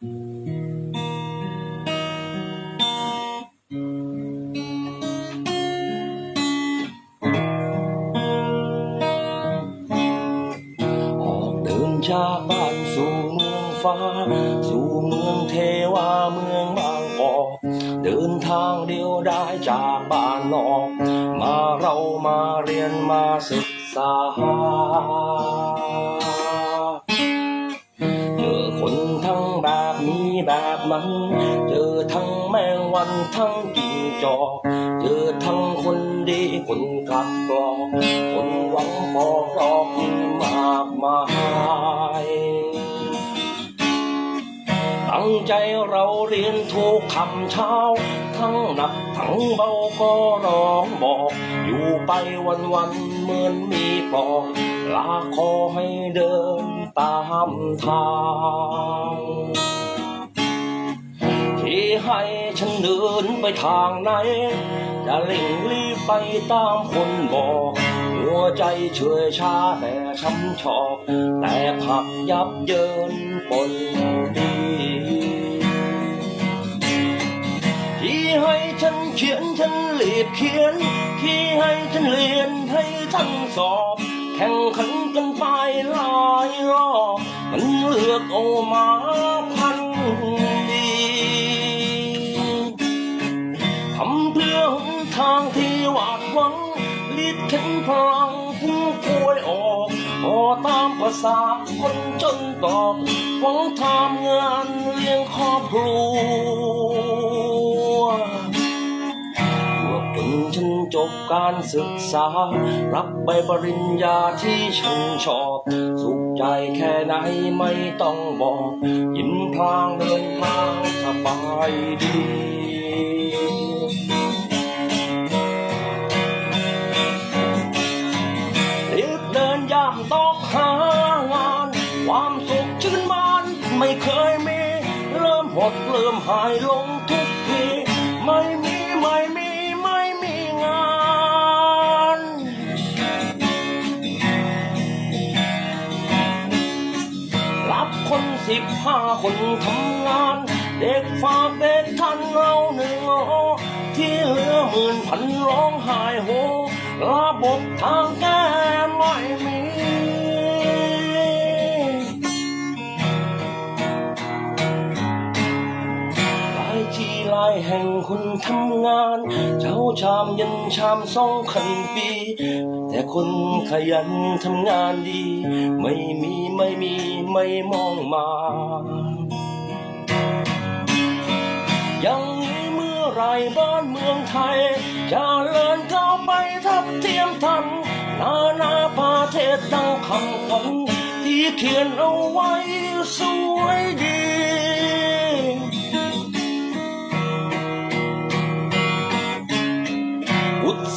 ออกเดินจากบ้านสู่เมืองฟ้า สู่เมืองเทวาเมืองบางกอกเดินทางเดียวได้จากบ้านนอก มาเรามาเรียนมาศึกษา แบบนี้แบบนั้น เจอทั้งแมงวันทั้งจิ้งจอก เจอทั้งคนดีคนกลับกรอก คนหวังปอกหลอกมากมายตั้งใจเราเรียนทุกคำเช้า ทั้งหนักทั้งเบาก็ร้องบอก อยู่ไปวันวันเหมือนมีปอกลาคอให้เดินตามทาง ให้ฉันเดินไปทางไหน จะเร่งรีบไปตามคนบอก หัวใจเฉอยชาแต่ช้ำชอก แต่ผักยับเยินปนดีที่ให้ฉันเขียนฉันรีบเขียน ที่ให้ฉันเรียนให้ทั้งสอบ แข่งขันกันไปหลายรอบมันเลือกเอมา ทางที่หวาดหวังลิดเข็นพลังผู้ป่วยออกพอตามภาษาคนจนตอกหวังทำงานเลี้ยงครอบครัวพวกจนฉันจบการศึกษา รับใบปริญญาที่ฉันชอบ สุขใจแค่ไหนไม่ต้องบอก ยิ้มพลางเดินทางสบายดี มดเริ่มหายลงทุกที ไม่มีไม่มีไม่มีงานรับคนสิบห้าคนทำงาน เด็กฝากเด็กทันเราหนึ่งโอที่เหลือหมื่นพันร้องไห้โหระบบทางแก้ไม่มีายแห่งคนทำงาน เช้าชามเย็นชามสองคันปี แต่คนขยันทำงานดี ไม่มีไม่มีไม่มองมาอย่างนี้เมื่อไรบ้านเมืองไทย จะเลินก้าไปทับเทียมทัน นานาประเทศดังคำขวัญที่เขียนเอาไว้สวยดี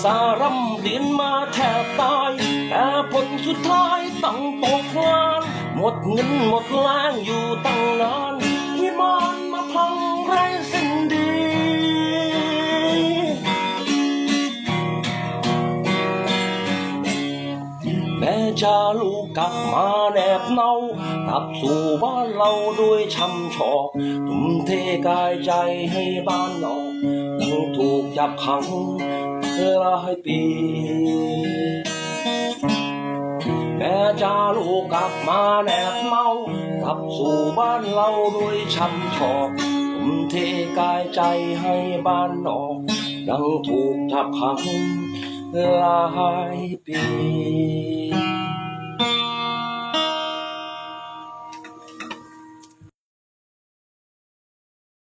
สารำเรียนมาแทบตาย แต่ผลสุดท้ายต้องตกงานหมดเงินหมดแรงอยู่ตั้งนานที่มันมาพังไรสิ้นดี แม่จะลูกกลับมาแนบเนากลับสู่บ้านเราด้วยช้ำชอกทุ่มเทกายใจให้บ้านนอกยังถูกจับขัง หลายปี แม่จะลูกกลับมาแนบเมากลับสู่บ้านเราด้วยช้ำชอกทุ่มเทกายใจให้บ้านนอกยังถูกจับขังหลายปี